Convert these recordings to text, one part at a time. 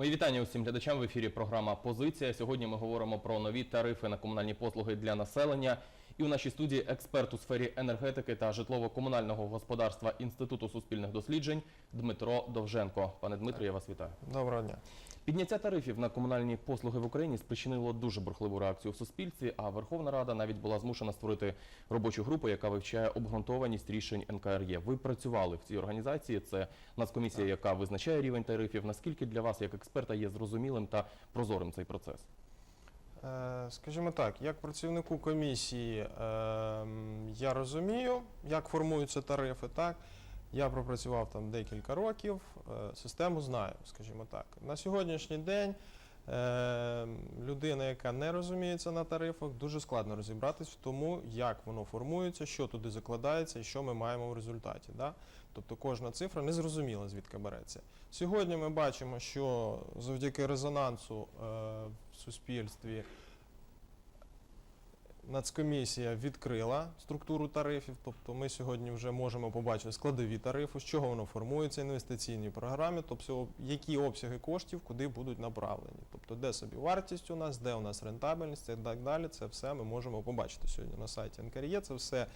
Мої вітання усім глядачам в ефірі. Програма Позиція. Сьогодні ми говоримо про нові тарифи на комунальні послуги для населення. І у нашій студії експерт у сфері енергетики та житлово-комунального господарства Інституту суспільних досліджень Дмитро Довженко. Пане Дмитро, я вас вітаю. Доброго дня. Підняття тарифів на комунальні послуги в Україні спричинило дуже бурхливу реакцію в суспільстві. А Верховна Рада навіть була змушена створити робочу групу, яка вивчає обґрунтованість рішень НКРЄ. Ви працювали в цій організації. Це нацкомісія, яка визначає рівень тарифів. Наскільки для вас, як експерта, є зрозумілим та прозорим цей процес? Е, Скажімо так, як працівнику комісії ем, я розумію, як формуються тарифи. Так я пропрацював там декілька років, е, систему знаю, скажімо так. На сьогоднішній день е, людина, яка не розуміється на тарифах, дуже складно розібратись в тому, як воно формується, що туди закладається і що ми маємо в результаті. Да? Тобто кожна цифра не зрозуміла, звідки береться. Сьогодні ми бачимо, що завдяки резонансу е, в суспільстві Нацкомісія відкрила структуру тарифів, тобто ми сьогодні вже можемо побачити складові тарифи, з чого воно формується, інвестиційні програми, тобто які обсяги коштів куди будуть направлені. Тобто де собі вартість у нас, де у нас рентабельність і так далі. Це все ми можемо побачити сьогодні на сайті НКРЄ. Це все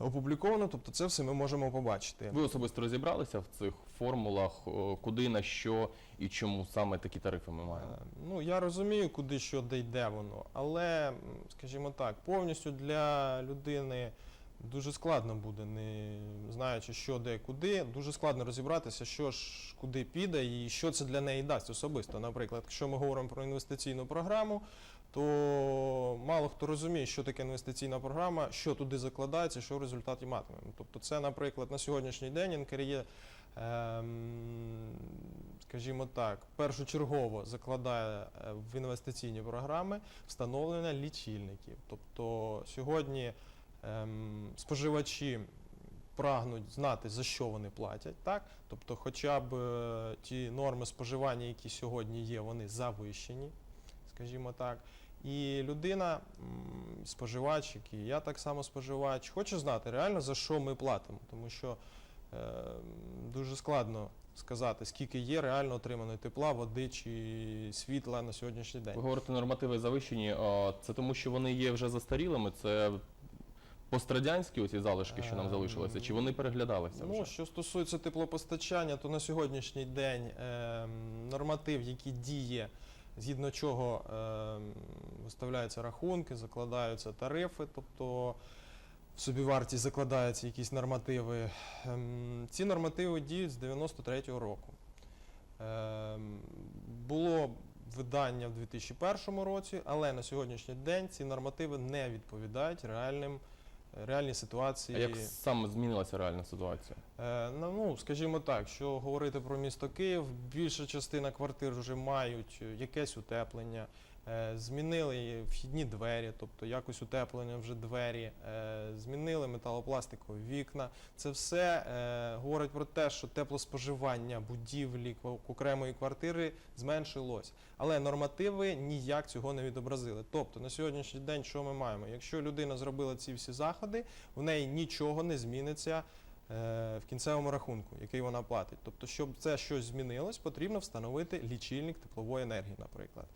опубліковано, тобто це все ми можемо побачити. Ви особисто розібралися в цих формулах, куди на що і чому саме такі тарифи ми маємо? Е, Ну, я розумію, куди що де йде воно, але, скажімо так, повністю для людини дуже складно буде, не знаючи, що де куди, дуже складно розібратися, що ж куди піде і що це для неї дасть особисто. Наприклад, якщо ми говоримо про інвестиційну програму, то мало хто розуміє, що таке інвестиційна програма, що туди закладається, що в результаті матимемо. Тобто, це, наприклад, на сьогоднішній день НКРЄ ем, скажімо так, першочергово закладає е, в інвестиційні програми встановлення лічильників. Тобто сьогодні ем, споживачі прагнуть знати, за що вони платять, так? Тобто, хоча б е, ті норми споживання, які сьогодні є, вони завищені, скажімо так. І людина, споживач, який я так само споживач, хоче знати реально за що ми платимо, тому що е, дуже складно сказати, скільки є реально отриманої тепла, води чи світла на сьогоднішній день. Ви говорите, нормативи завищені. а Це тому, що вони є вже застарілими. Це пострадянські оці залишки, що нам Ем, залишилися, чи вони переглядалися Ну, вже? що стосується теплопостачання, то на сьогоднішній день ем, норматив, який діє, згідно чого ем, виставляються рахунки, закладаються тарифи, тобто в собівартість закладаються якісь нормативи. Ем, ці нормативи діють з 93-го року. Ем, було видання в 2001 році, але на сьогоднішній день ці нормативи не відповідають реальним, реальній ситуації. А як саме змінилася реальна ситуація? Е, ну, скажімо так, що говорити про місто Київ, більша частина квартир вже мають е, якесь утеплення, змінили вхідні двері, тобто якось утеплення вже двері, е, змінили металопластикові вікна. Це все е, говорить про те, що теплоспоживання будівлі окремої квартири зменшилось. Але нормативи ніяк цього не відобразили. Тобто на сьогоднішній день що ми маємо? Якщо людина зробила ці всі заходи, в неї нічого не зміниться е, в кінцевому рахунку, який вона платить. Тобто, щоб це щось змінилось, потрібно встановити лічильник теплової енергії, наприклад.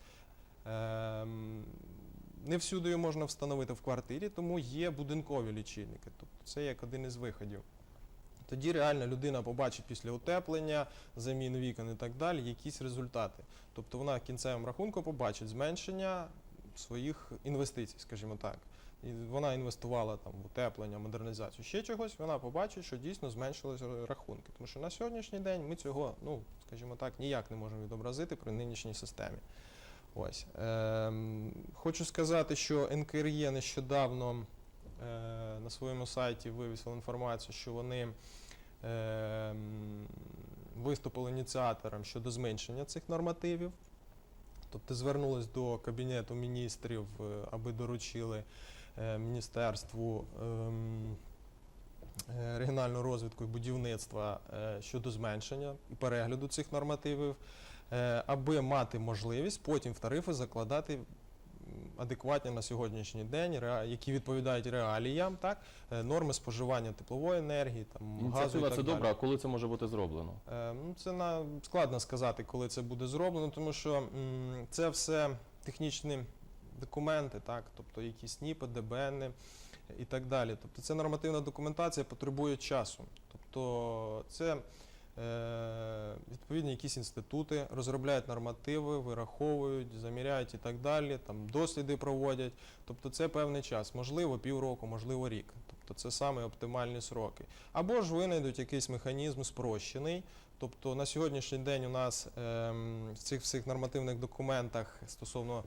Ем, Не всюди його можна встановити в квартирі, тому є будинкові лічильники. Тобто це як один із виходів. Тоді реально людина побачить після утеплення, замін вікон і так далі, якісь результати. Тобто вона в кінцевому рахунку побачить зменшення своїх інвестицій, скажімо так. І вона інвестувала там в утеплення, модернізацію, ще чогось, вона побачить, що дійсно зменшились рахунки. Тому що на сьогоднішній день ми цього, ну скажімо так, ніяк не можемо відобразити при нинішній системі. Ось. Ем, хочу сказати, що НКРЄ нещодавно е, на своєму сайті вивісили інформацію, що вони ем, виступили ініціатором щодо зменшення цих нормативів. Тобто звернулись до Кабінету міністрів, е, аби доручили е, Міністерству ем, е, регіонального розвитку і будівництва е, щодо зменшення і перегляду цих нормативів, е, аби мати можливість потім в тарифи закладати адекватні на сьогоднішній день, які відповідають реаліям, так, е, норми споживання теплової енергії, там, газу і так це добре, а коли це може бути зроблено? Е, Ну, це на складно сказати, коли це буде зроблено, тому що це все технічні документи, так, тобто якісь НІПи, ДБН і так далі. Тобто це нормативна документація потребує часу. Тобто це е, відповідні якісь інститути розробляють нормативи, вираховують, заміряють і так далі, там досліди проводять. Тобто це певний час, можливо, півроку, можливо, рік. Тобто це саме оптимальні сроки. Або ж винайдуть якийсь механізм спрощений. Тобто на сьогоднішній день у нас ем, в цих всіх нормативних документах стосовно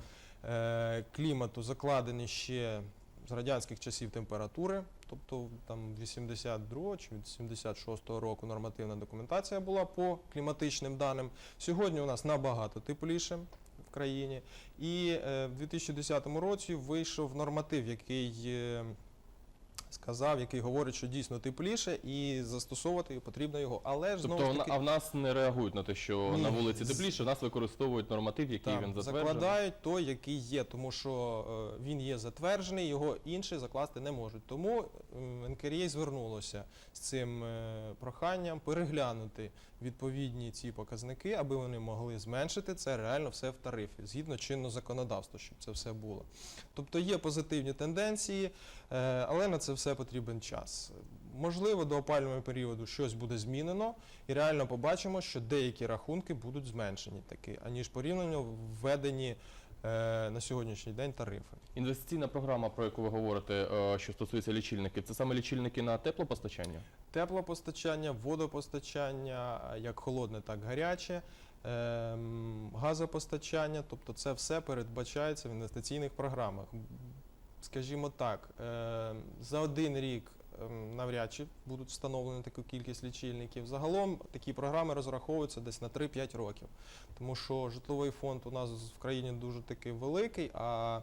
е, клімату закладені ще з радянських часів температури, тобто там 82 чи 86 року нормативна документація була по кліматичним даним. Сьогодні у нас набагато тепліше в країні. І е, в 2010 році вийшов норматив, який е, сказав, який говорить, що дійсно тепліше, і застосовувати потрібно його. Але ж знову Тобто, ж таки, а в нас не реагують на те, що Ні. на вулиці тепліше, в нас використовують норматив, який Так, він затверджений. закладають той, який є, тому що е, він є затверджений, його інші закласти не можуть. Тому м, НКРЄ звернулося з цим е, проханням переглянути відповідні ці показники, аби вони могли зменшити це реально все в тарифі, згідно чинного законодавства, щоб це все було. Тобто є позитивні тенденції, але на це все потрібен час. Можливо, до опалювального періоду щось буде змінено, і реально побачимо, що деякі рахунки будуть зменшені таки, аніж порівняно введені е, на сьогоднішній день тарифи. Інвестиційна програма, про яку ви говорите, е, що стосується лічильників, це саме лічильники на теплопостачання? Теплопостачання, водопостачання, як холодне, так гаряче, ем, газопостачання, тобто це все передбачається в інвестиційних програмах. Скажімо так, ем, за один рік ем, навряд чи будуть встановлені таку кількість лічильників. Загалом такі програми розраховуються десь на 3-5 років, тому що житловий фонд у нас в країні дуже такий великий, а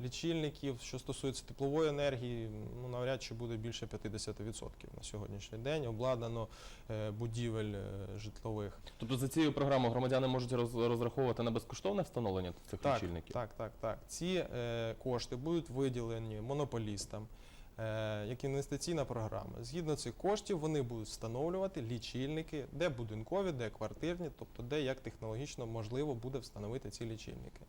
лічильників, що стосується теплової енергії, ну навряд чи буде більше 50% на сьогоднішній день. Обладнано е, будівель е, житлових. Тобто за цією програмою громадяни можуть розраховувати на безкоштовне встановлення цих Так, лічильників? так, так, так. Ці е, кошти будуть виділені монополістам. е, Як інвестиційна програма. Згідно цих коштів вони будуть встановлювати лічильники, де будинкові, де квартирні, тобто де як технологічно можливо буде встановити ці лічильники.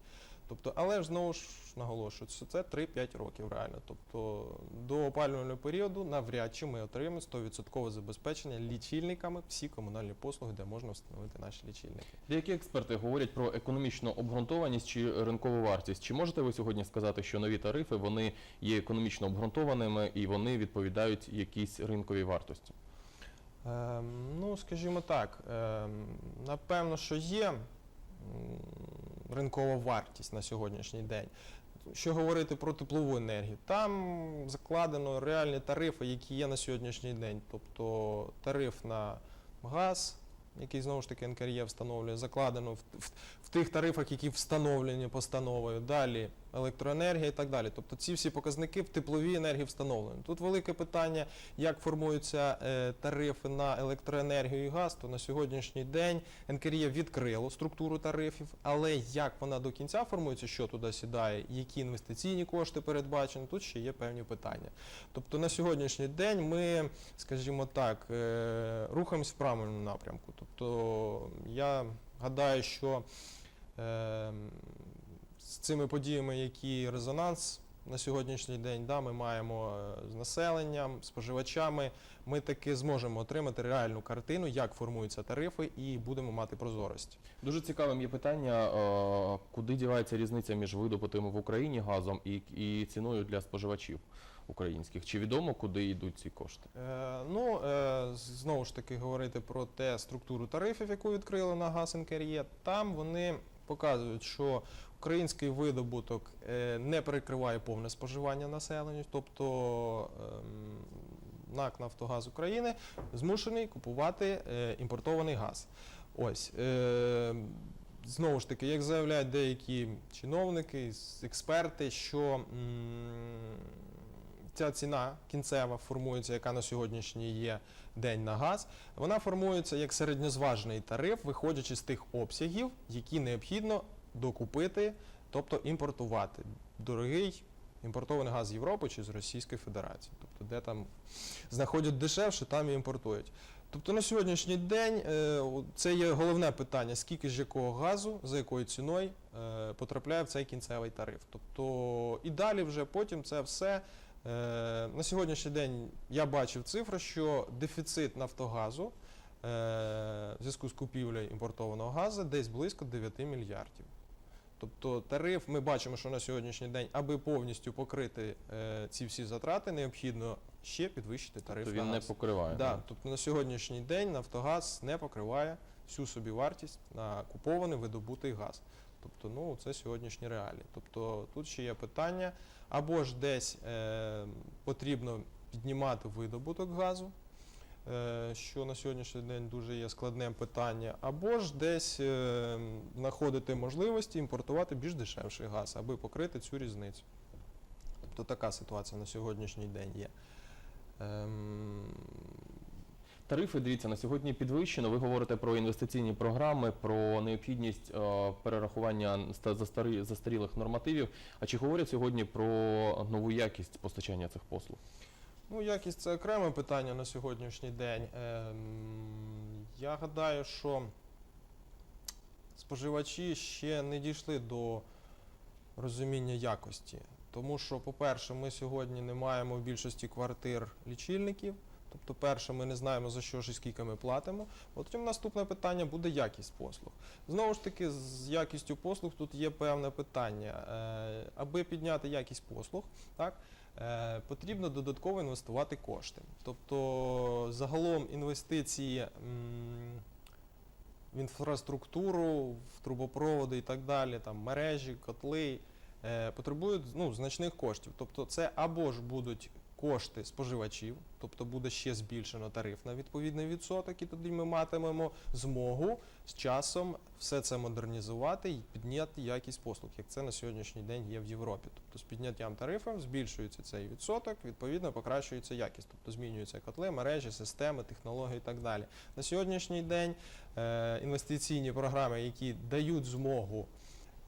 Тобто, але ж знову ж наголошую, що це 3-5 років реально. Тобто до опалювального періоду навряд чи ми отримаємо 100% забезпечення лічильниками всі комунальні послуги, де можна встановити наші лічильники. Деякі експерти говорять про економічну обґрунтованість чи ринкову вартість. Чи можете ви сьогодні сказати, що нові тарифи вони є економічно обґрунтованими і вони відповідають якійсь ринковій вартості? Ем, ну, скажімо так, ем, напевно, що є ринкова вартість на сьогоднішній день. Що говорити про теплову енергію? Там закладено реальні тарифи, які є на сьогоднішній день. Тобто тариф на газ, який знову ж таки НКРЄ встановлює, закладено в, в, в тих тарифах, які встановлені постановою. Далі електроенергія і так далі. Тобто ці всі показники в тепловій енергії встановлені. Тут велике питання, як формуються е, тарифи на електроенергію і газ, то на сьогоднішній день НКРЄ відкрило структуру тарифів, але як вона до кінця формується, що туди сідає, які інвестиційні кошти передбачені, тут ще є певні питання. Тобто на сьогоднішній день ми, скажімо так, е, рухаємось в правильному напрямку. Тобто я гадаю, що е, з цими подіями, які резонанс на сьогоднішній день, да, ми маємо е, з населенням, споживачами, ми таки зможемо отримати реальну картину, як формуються тарифи, і будемо мати прозорість. Дуже цікавим є питання, е, куди дівається різниця між видобутим в Україні газом і, і ціною для споживачів українських. Чи відомо, куди йдуть ці кошти? Е, ну, е, знову ж таки, говорити про те структуру тарифів, яку відкрили на газ НКРЄ, там вони показують, що український видобуток е, не перекриває повне споживання населення, тобто ем, НАК Нафтогаз України змушений купувати е, імпортований газ. Ось. Е, Знову ж таки, як заявляють деякі чиновники, експерти, що ця ціна кінцева формується, яка на сьогоднішній є день на газ, вона формується як середньозважений тариф, виходячи з тих обсягів, які необхідно докупити тобто імпортувати дорогий імпортований газ з Європи чи з Російської Федерації. Тобто, де там знаходять дешевше, там і імпортують. Тобто на сьогоднішній день е, це є головне питання, скільки ж якого газу, за якою ціною е, потрапляє в цей кінцевий тариф. Тобто і далі вже потім це все. е, На сьогоднішній день я бачив цифру, що дефіцит Нафтогазу в зв'язку з купівлею імпортованого газу десь близько 9 мільярдів. Тобто тариф, ми бачимо, що на сьогоднішній день, аби повністю покрити е, ці всі затрати, необхідно ще підвищити тариф То на він не газ. покриває. Да, тобто на сьогоднішній день Нафтогаз не покриває всю собівартість на купований видобутий газ. Тобто, ну це сьогоднішні реалії. Тобто тут ще є питання, або ж десь е, потрібно піднімати видобуток газу, що на сьогоднішній день дуже є складним питання, або ж десь е, знаходити можливості імпортувати більш дешевший газ, аби покрити цю різницю. Тобто така ситуація на сьогоднішній день є. Ем, Тарифи, дивіться, на сьогодні підвищено. Ви говорите про інвестиційні програми, про необхідність е, перерахування застарілих нормативів. А чи говорять сьогодні про нову якість постачання цих послуг? Ну, якість це окреме питання на сьогоднішній день. Ем, я гадаю, що споживачі ще не дійшли до розуміння якості. Тому що, по-перше, ми сьогодні не маємо в більшості квартир лічильників. Тобто, перше, ми не знаємо за що ж і скільки ми платимо. Потім наступне питання буде якість послуг. Знову ж таки, з якістю послуг тут є певне питання. Е, аби підняти якість послуг, так, е, потрібно додатково інвестувати кошти. Тобто, загалом інвестиції в інфраструктуру, в трубопроводи і так далі, там мережі, котли е, потребують ну, значних коштів. Тобто, це або ж будуть кошти споживачів, тобто буде ще збільшено тариф на відповідний відсоток, і тоді ми матимемо змогу з часом все це модернізувати і підняти якість послуг, як це на сьогоднішній день є в Європі. Тобто з підняттям тарифів збільшується цей відсоток, відповідно покращується якість, тобто змінюються котли, мережі, системи, технології і так далі. На сьогоднішній день е, інвестиційні програми, які дають змогу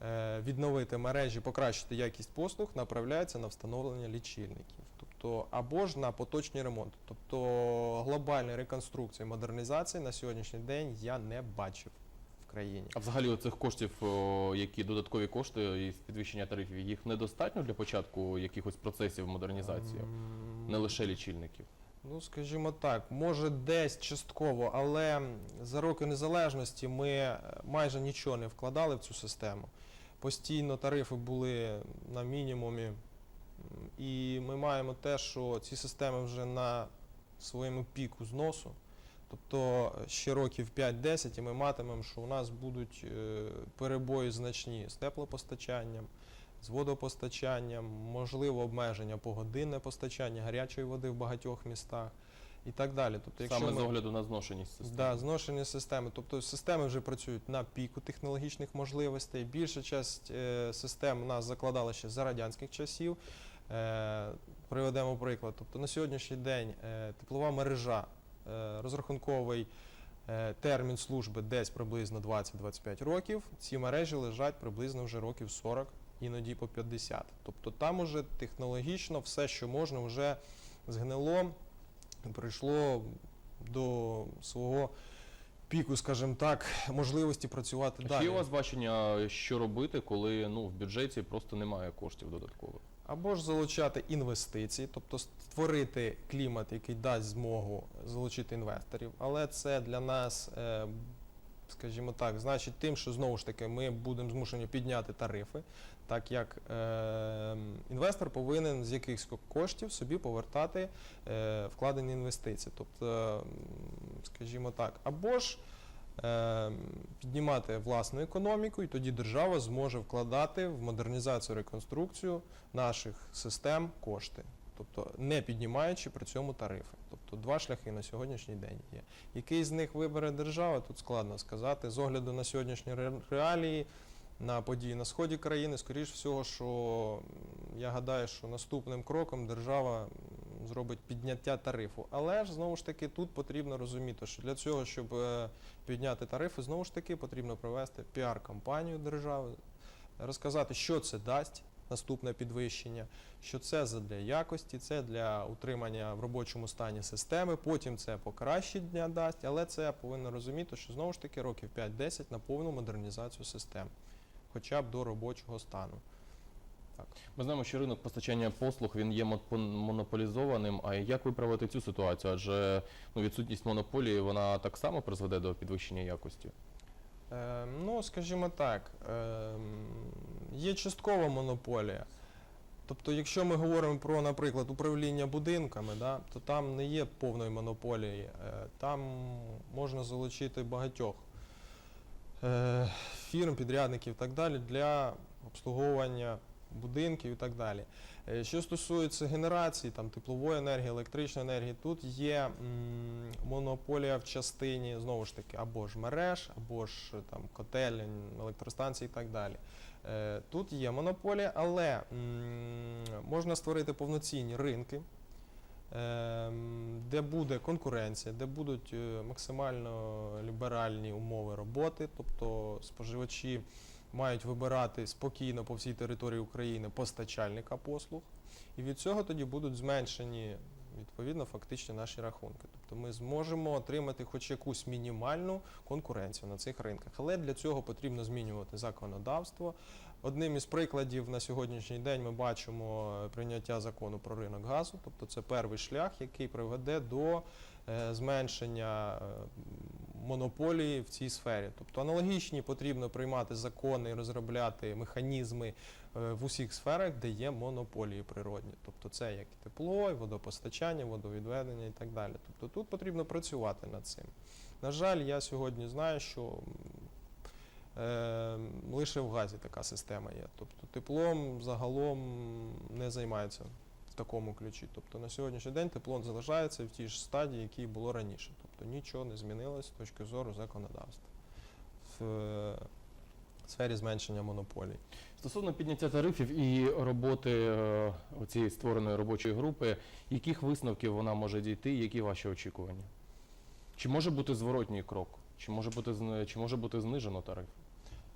е, відновити мережі, покращити якість послуг, направляються на встановлення лічильників. Тобто або ж на поточний ремонт. Тобто глобальної реконструкції, модернізації на сьогоднішній день я не бачив в країні. А взагалі цих коштів, о, які додаткові кошти із підвищення тарифів, їх недостатньо для початку якихось процесів модернізації, не лише лічильників. Ну, скажімо так, може десь частково, але за роки незалежності ми е, майже нічого не вкладали в цю систему. Постійно тарифи були на мінімумі. І ми маємо те, що ці системи вже на своєму піку зносу. Тобто е, ще років 5-10 і ми матимемо, що у нас будуть е, перебої значні з теплопостачанням, з водопостачанням, можливо обмеження погодинне постачання гарячої води в багатьох містах і так далі. Тобто, якщо Саме ми... з огляду на зношеність системи. Да, зношення системи. Тобто системи вже працюють на піку технологічних можливостей. Більша часть е, систем у нас закладала ще за радянських часів. Е, приведемо приклад. Тобто на сьогоднішній день е, теплова мережа, е, розрахунковий термін служби десь приблизно 20-25 років. Ці мережі лежать приблизно вже років 40, іноді по 50. Тобто там уже технологічно все, що можна, вже згнило, прийшло до свого піку, скажімо так, можливості працювати А далі. Чи є у вас бачення, що робити, коли ну, в бюджеті просто немає коштів додаткових? Або ж залучати інвестиції, тобто створити клімат, який дасть змогу залучити інвесторів. Але це для нас, е, скажімо так, значить тим, що знову ж таки ми будемо змушені підняти тарифи, так як е, інвестор повинен з якихось коштів собі повертати е, вкладені інвестиції. Тобто, м, скажімо так, або ж е, піднімати власну економіку, і тоді держава зможе вкладати в модернізацію, реконструкцію наших систем кошти. Тобто не піднімаючи при цьому тарифи. Тобто два шляхи на сьогоднішній день є. Який з них вибере держава, тут складно сказати. З огляду на сьогоднішні реалії, на події на сході країни, скоріш всього, що я гадаю, що наступним кроком держава зробить підняття тарифу. Але ж знову ж таки тут потрібно розуміти, що для цього, щоб е, підняти тарифи, знову ж таки потрібно провести піар-кампанію держави, розказати, що це дасть наступне підвищення, що це для якості, це для утримання в робочому стані системи, потім це покращення дасть, але це повинно розуміти, що знову ж таки років 5-10 на повну модернізацію систем, хоча б до робочого стану. Ми знаємо, що ринок постачання послуг він є мон- монополізованим. А як виправити цю ситуацію? Адже ну, відсутність монополії вона так само призведе до підвищення якості. Е, ну, скажімо так, е, є часткова монополія. Тобто, якщо ми говоримо про, наприклад, управління будинками, да, то там не є повної монополії. Е, там можна залучити багатьох е, фірм, підрядників і так далі для обслуговування будинків і так далі. Е, Що стосується генерації, там, теплової енергії, електричної енергії, тут є монополія в частині знову ж таки або ж мереж, або ж там котелень, електростанцій і так далі. Е, Тут є монополія, але можна створити повноцінні ринки, ем, де буде конкуренція, де будуть е, максимально ліберальні умови роботи, тобто споживачі мають вибирати спокійно по всій території України постачальника послуг, і від цього тоді будуть зменшені відповідно фактично наші рахунки. Тобто ми зможемо отримати хоч якусь мінімальну конкуренцію на цих ринках. Але для цього потрібно змінювати законодавство. Одним із прикладів на сьогоднішній день ми бачимо прийняття закону про ринок газу, тобто це перший шлях, який приведе до е, зменшення е, монополії в цій сфері. Тобто аналогічні потрібно приймати закони і розробляти механізми е, в усіх сферах, де є монополії природні. Тобто це як тепло, водопостачання, водовідведення і так далі. Тобто тут потрібно працювати над цим. На жаль, я сьогодні знаю, що е, лише в газі така система є. Тобто теплом загалом не займаються такому ключі. Тобто на сьогоднішній день тепло залишається в тій ж стадії, якій було раніше. Тобто нічого не змінилось з точки зору законодавства в е, сфері зменшення монополій. Стосовно підняття тарифів і роботи е, цієї створеної робочої групи, яких висновків вона може дійти, які ваші очікування? Чи може бути зворотній крок? Чи може бути чи може бути знижено тариф?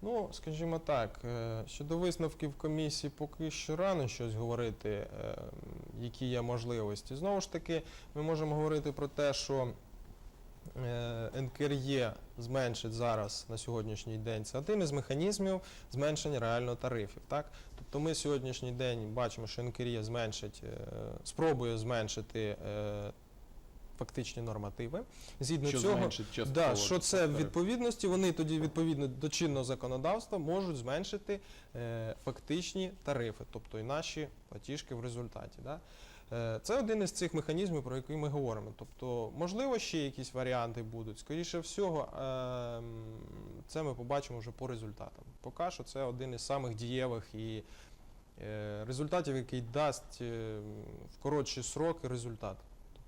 Ну, скажімо так, е, щодо висновків комісії, поки що рано щось говорити, е, які є можливості. Знову ж таки, ми можемо говорити про те, що е, НКРЄ зменшить зараз на сьогоднішній день. Це один із механізмів зменшення реально тарифів. Так? Тобто ми сьогоднішній день бачимо, що НКРЄ зменшить, спробує зменшити е, фактичні нормативи. Згідно Що цього, Да, що це в відповідності, вони тоді відповідно до чинного законодавства можуть зменшити е, фактичні тарифи, тобто і наші платіжки в результаті. Да? Е, це один із цих механізмів, про який ми говоримо. Тобто, можливо, ще якісь варіанти будуть. Скоріше всього, е, це ми побачимо вже по результатам. Поки що це один із самих дієвих і е, результатів, який дасть е, в коротші сроки результат.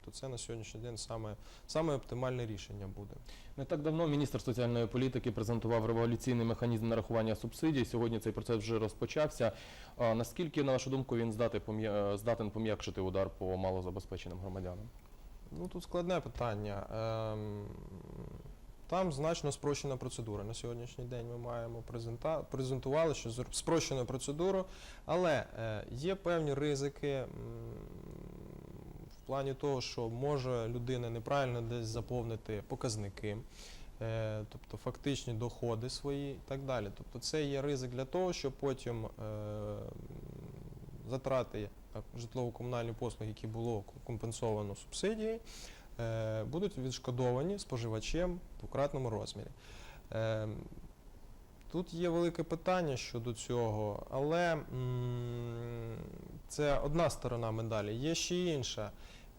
Тобто це на сьогоднішній день саме, саме оптимальне рішення буде. Не так давно міністр соціальної політики презентував революційний механізм нарахування субсидій. Сьогодні цей процес вже розпочався. А наскільки, на вашу думку, він здатен пом'якшити удар по малозабезпеченим громадянам? Ну тут складне питання. Ем, там значно спрощена процедура. На сьогоднішній день ми маємо презента... презентували, що спрощену процедуру, але е, є певні ризики плані того, що може людина неправильно десь заповнити показники. е, Тобто фактичні доходи свої і так далі. Тобто це є ризик для того, щоб потім е, затрати житлово-комунальні послуги, які було компенсовано субсидії, е, будуть відшкодовані споживачем в двократному розмірі. Тут є велике питання щодо цього, але це одна сторона медалі. Є ще інша.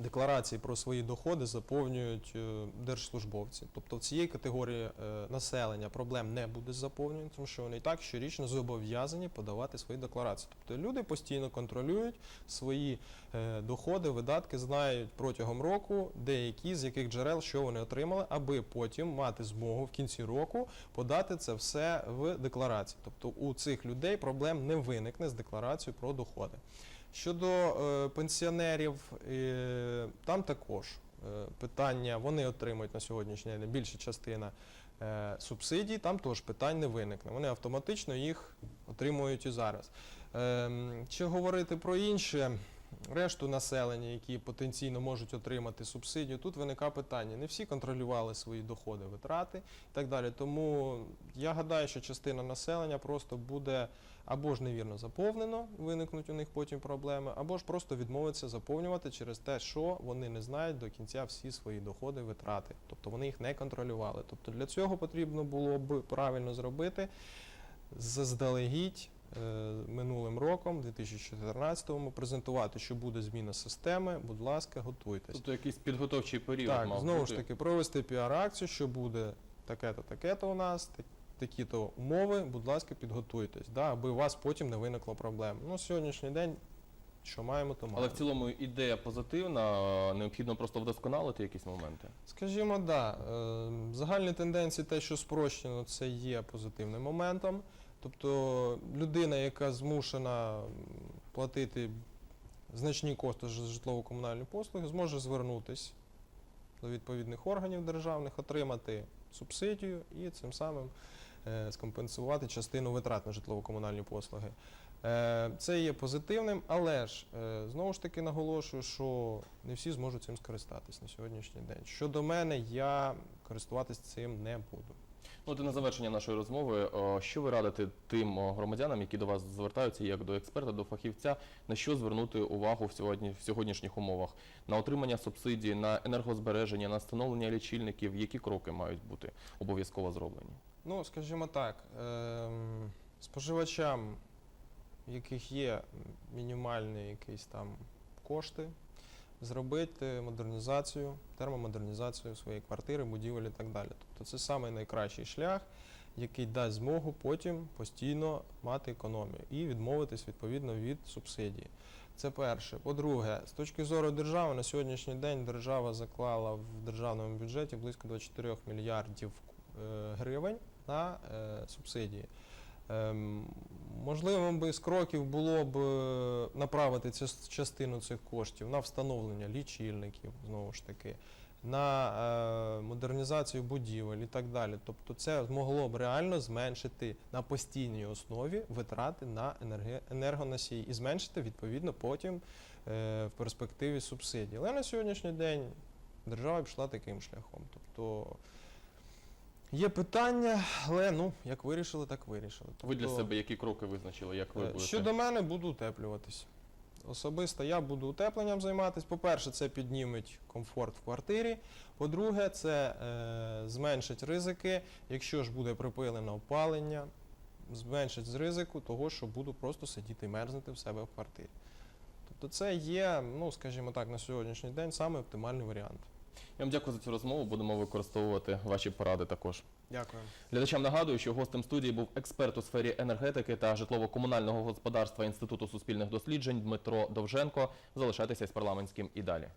декларації про свої доходи заповнюють е, держслужбовці. Тобто в цієї категорії е, населення проблем не буде заповнення, тому що вони і так щорічно зобов'язані подавати свої декларації. Тобто люди постійно контролюють свої е, доходи, видатки, знають протягом року деякі з яких джерел, що вони отримали, аби потім мати змогу в кінці року подати це все в декларації. Тобто у цих людей проблем не виникне з декларацією про доходи. Щодо е, пенсіонерів, е, там також е, питання, вони отримують на сьогоднішній день більша частина е, субсидій, там теж питань не виникне. Вони автоматично їх отримують і зараз. Ем, Чи говорити про інше, решту населення, які потенційно можуть отримати субсидію, тут виникає питання. Не всі контролювали свої доходи, витрати і так далі. Тому я гадаю, що частина населення просто буде або ж невірно заповнено, виникнуть у них потім проблеми, або ж просто відмовиться заповнювати через те, що вони не знають до кінця всі свої доходи, витрати. Тобто вони їх не контролювали. Тобто для цього потрібно було б правильно зробити заздалегідь е, минулим роком, 2014-му, презентувати, що буде зміна системи. Будь ласка, готуйтесь. Тобто якийсь підготовчий період Так, мав знову бути. ж таки, провести піар-акцію, що буде таке-то, таке-то у нас, такі-то умови, будь ласка, підготуйтесь, да, аби у вас потім не виникло проблем. Ну, сьогоднішній день, що маємо, то маємо. Але в цілому ідея позитивна, необхідно просто вдосконалити якісь моменти. Скажімо, да, е, загальні тенденції, те, що спрощено, це є позитивним моментом. Тобто людина, яка змушена платити значні кошти за житлово-комунальні послуги, зможе звернутися до відповідних органів державних, отримати субсидію і цим самим скомпенсувати частину витрат на житлово-комунальні послуги. Е, Це є позитивним, але ж е, знову ж таки наголошую, що не всі зможуть цим скористатись на сьогоднішній день. Щодо мене, я користуватись цим не буду. Ну, от на завершення нашої розмови, е, що ви радите тим е, громадянам, які до вас звертаються як до експерта, до фахівця, на що звернути увагу в сьогодні в сьогоднішніх умовах? На отримання субсидій, на енергозбереження, на встановлення лічильників, які кроки мають бути обов'язково зроблені? Ну, скажімо так, ем, споживачам, в яких є мінімальні якісь там кошти, зробити модернізацію, термомодернізацію своєї квартири, будівель і так далі. Тобто це саме найкращий шлях, який дасть змогу потім постійно мати економію і відмовитись відповідно від субсидії. Це перше. По-друге, з точки зору держави, на сьогоднішній день держава заклала в державному бюджеті близько 24 мільярдів е, гривень на е, субсидії. Ем, Можливо, би з кроків було б е, направити частину цих коштів на встановлення лічильників, знову ж таки, на е, модернізацію будівель і так далі. Тобто це могло б реально зменшити на постійній основі витрати на енергоносії і зменшити відповідно потім в перспективі субсидії. Але на сьогоднішній день держава пішла таким шляхом. Тобто є питання, але ну як вирішили, так вирішили. Ви для Тобто, себе які кроки визначили? Як ви Е, будете? Щодо мене, буду утеплюватись. Особисто я буду утепленням займатися. По-перше, це підніметь комфорт в квартирі. По-друге, це е, зменшить ризики, якщо ж буде припилене опалення, зменшить з ризику того, що буду просто сидіти і мерзнути в себе в квартирі. Тобто це є, ну скажімо так, на сьогоднішній день саме оптимальний варіант. Я вам дякую за цю розмову. Будемо використовувати ваші поради також. Дякую. Глядачам нагадую, що гостем студії був експерт у сфері енергетики та житлово-комунального господарства Інституту суспільних досліджень Дмитро Довженко. Залишайтеся з парламентським і далі.